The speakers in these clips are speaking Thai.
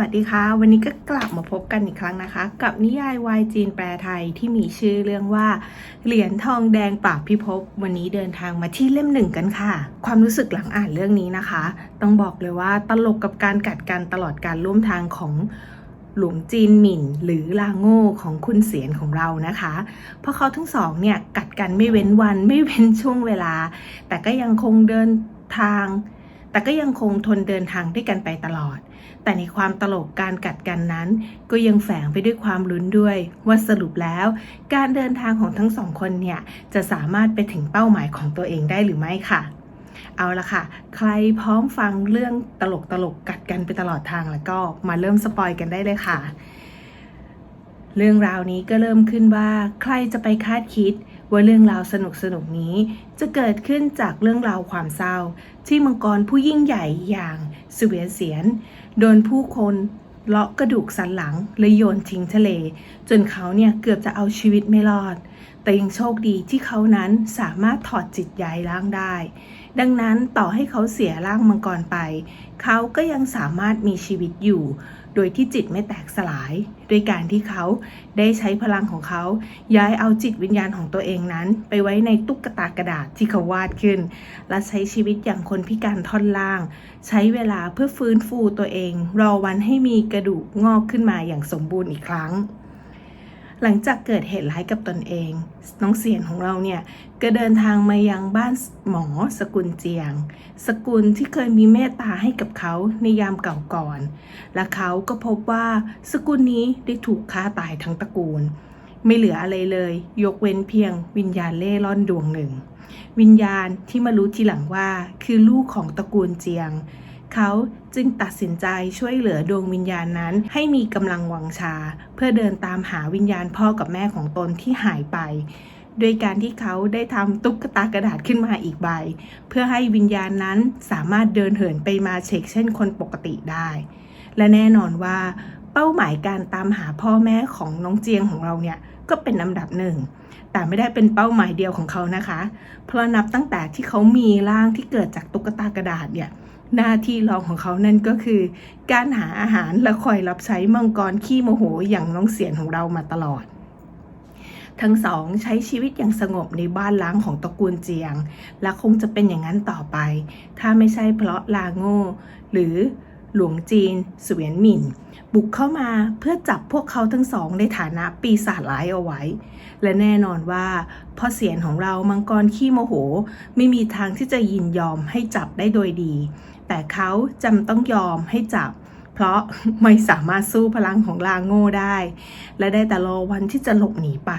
วัสดีค่ะ วันนี้ก็กลับมาพบกันอีกครั้งนะคะ กับนิยายวายจีนแปลไทยที่มีชื่อเรื่องว่า เหรียญทองแดงปราบพิภพวันนี้เดินทางมาที่เล่มหนึ่งกันค่ะ ความรู้สึกหลังอ่านเรื่องนี้นะคะ ต้องบอกเลยว่าตลกกับการกัดกันตลอดการร่วมทางของหลวงจีนหมิ่น หรือลาโง่ของคุณเสียนของเรานะคะ เพราะเขาทั้งสองเนี่ยกัดกันไม่เว้นวันไม่เว้นช่วงเวลา แต่ก็ยังคงเดินทาง แต่ก็ยังคงทนเดินทางด้วยกันไปตลอด แต่ในความตลกการกัดกันนั้น ก็ยังแฝงไปด้วยความลุ้นด้วย ว่าสรุปแล้ว การเดินทางของทั้งสองคนเนี่ย จะสามารถไปถึงเป้าหมายของตัวเองได้หรือไม่ค่ะ เอาละค่ะ ใครพร้อมฟังเรื่องตลกตลกกัดกันไปตลอดทางแล้วก็มาเริ่มสปอยกันได้เลยค่ะ เรื่องราวนี้ก็เริ่มขึ้นว่า ใครจะไปคาดคิด ว่าเรื่องราวสนุกสนุกนี้ จะเกิดขึ้นจากเรื่องราวความเศร้า ที่มังกรผู้ยิ่งใหญ่อย่างสเวียนเสียน โดนผู้คนเลาะกระดูกสันหลังและโยนทิ้งทะเล จนเขาเนี่ยเกือบจะเอาชีวิตไม่รอด แต่ยังโชคดีที่เขานั้นสามารถถอดจิตย้ายร่างได้ ดังนั้นต่อให้เขาเสียร่างมังกรไป เขาก็ยังสามารถมีชีวิตอยู่ โดยที่จิตไม่แตกสลายด้วยการที่เขาได้ใช้พลังของเขา ย้ายเอาจิตวิญญาณของตัวเองนั้น ไปไว้ในตุ๊กตากระดาษที่เขาวาดขึ้น และใช้ชีวิตอย่างคนพิการท่อนล่าง ใช้เวลาเพื่อฟื้นฟูตัวเอง รอวันให้มีกระดูกงอกขึ้นมาอย่างสมบูรณ์อีกครั้ง หลังจากเกิดเหตุร้ายกับตนเอง น้องเสียนของเราเนี่ยก็เดินทางมายังบ้านหมอสกุลเจียง สกุลที่เคยมีเมตตาให้กับเขาในยามเก่าก่อน และเขาก็พบว่าสกุลนี้ได้ถูกฆ่าตายทั้งตระกูล ไม่เหลืออะไรเลย ยกเว้นเพียงวิญญาณเล่ร่อนดวงหนึ่ง วิญญาณที่มารู้ทีหลังว่าคือลูกของตระกูลเจียง เขาจึงตัดสินใจช่วยเหลือดวงวิญญาณนั้น ให้มีกำลังวังชา เพื่อเดินตามหาวิญญาณพ่อกับแม่ของตนที่หายไปโดยการที่เขาได้ทำตุ๊กตากระดาษขึ้นมาอีกใบ เพื่อให้วิญญาณนั้นสามารถเดินเหินไปมาเช็คเช่นคนปกติได้ และแน่นอนว่า เป้าหมายการตามหาพ่อแม่ของน้องเจียงของเราเนี่ยก็เป็นอันดับหนึ่ง แต่ไม่ได้เป็นเป้าหมายเดียวของเขานะคะ เพราะนับตั้งแต่ที่เขามีร่างที่เกิดจากตุ๊กตากระดาษเนี่ย หน้าที่รองของเขานั่นก็คือ การหาอาหารและคอยรับใช้มังกรขี้โมโหอย่างน้องเสียนของเรามาตลอด ทั้งสองใช้ชีวิตอย่างสงบในบ้านล้างของตระกูลเจียง และคงจะเป็นอย่างนั้นต่อไป ถ้าไม่ใช่เพราะลาโง่หรือ หลวงจีนเสวียนหมินบุกเข้ามาเพื่อจับพวกเขาทั้งสองในฐานะปีศาจร้ายเอาไว้ และแน่นอนว่าพ่อเสียนของเรามังกรขี้โมโห ไม่มีทางที่จะยินยอมให้จับได้โดยดี แต่เขาจำต้องยอมให้จับ เพราะไม่สามารถสู้พลังของลาโง่ได้ และได้แต่รอวันที่จะหลบหนีไป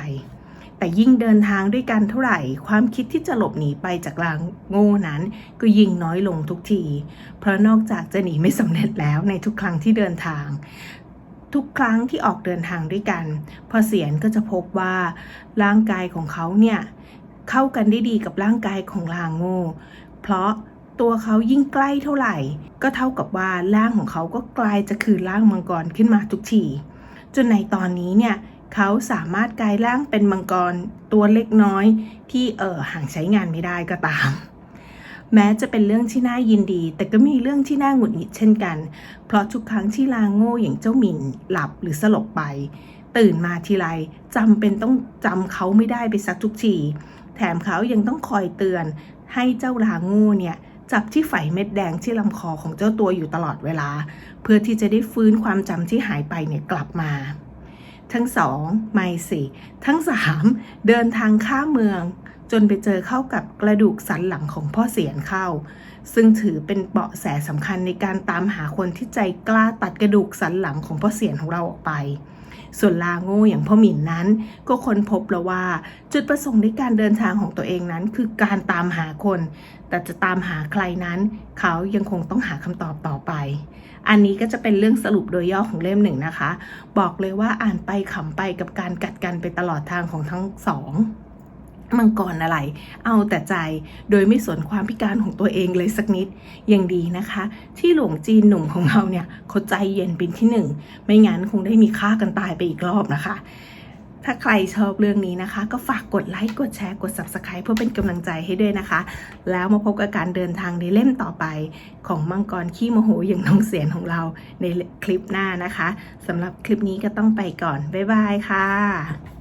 แต่ยิ่งเดินทางด้วยกันเท่าไหร่ ความคิดที่จะหลบหนีไปจากลางโง่นั้น ก็ยิ่งน้อยลงทุกที เพราะนอกจากจะหนีไม่สำเร็จแล้วในทุกครั้งที่เดินทาง ทุกครั้งที่ออกเดินทางด้วยกัน พอเสียนก็จะพบว่าร่างกายของเขาเนี่ยเข้ากันได้ดีกับร่างกายของลางโง่ เพราะตัวเขายิ่งใกล้เท่าไหร่ ก็เท่ากับว่าร่างของเขาก็กลายจะคือร่างมังกรขึ้นมาทุกทีจนในตอนนี้เนี่ย เขาสามารถกลายร่างเป็นมังกรตัวเล็กน้อยที่เออห่างใช้งานไม่ได้ก็ตาม แม้จะเป็นเรื่องที่น่ายินดี แต่ก็มีเรื่องที่น่าหงุดหงิดเช่นกัน เพราะทุกครั้งที่ลาโง่อย่างเจ้าหมินหลับหรือสลบไป ตื่นมาทีไรจำเป็นต้องจำเขาไม่ได้ไปสักทุกทีแถมเขายังต้องคอยเตือน ให้เจ้าลาโง่เนี่ยจับที่ไฝเม็ดแดงที่ลำคอของเจ้าตัวอยู่ตลอดเวลา เพื่อที่จะได้ฟื้นความจำที่หายไปเนี่ยกลับมา ทั้งสองไม่สี่ทั้งสามเดินทางข้ามเมือง จนไปเจอเข้ากับกระดูกสันหลังของพ่อเสียนเข้า ซึ่งถือเป็นเบาะแสสำคัญในการตามหาคนที่ใจกล้าตัดกระดูกสันหลังของพ่อเสียนของเราออกไป ส่วนลาโง่อย่างพ่อหมินนั้น ก็ค้นพบแล้วว่า จุดประสงค์ในการเดินทางของตัวเองนั้น คือการตามหาคน แต่จะตามหาใครนั้น เขายังคงต้องหาคำตอบต่อไป อันนี้ก็จะเป็นเรื่องสรุปโดยย่อของเล่มหนึ่งนะคะ บอกเลยว่าอ่านไปขำไปกับการกัดกันไปตลอดทางของทั้งสอง มังกรอะไร เอาแต่ใจ โดยไม่สนความพิการของตัวเองเลยสักนิด ยังดีนะคะ ที่หลวงจีนหนุ่มของเราเนี่ยเขาใจเย็นเป็นที่หนึ่ง ไม่งั้นคงได้มีฆ่ากันตายไปอีกรอบนะคะ ถ้าใครชอบเรื่องนี้นะคะ ก็ฝากกดไลค์ กดแชร์ กด Subscribe เพื่อเป็นกำลังใจให้ด้วยนะคะ แล้วมาพบกับการเดินทางในเล่มต่อไป ของมังกรขี้โมโหอย่างน้องเสียนของเราในคลิปหน้านะคะสำหรับคลิปนี้ก็ต้องไปก่อน บ๊ายบายค่ะ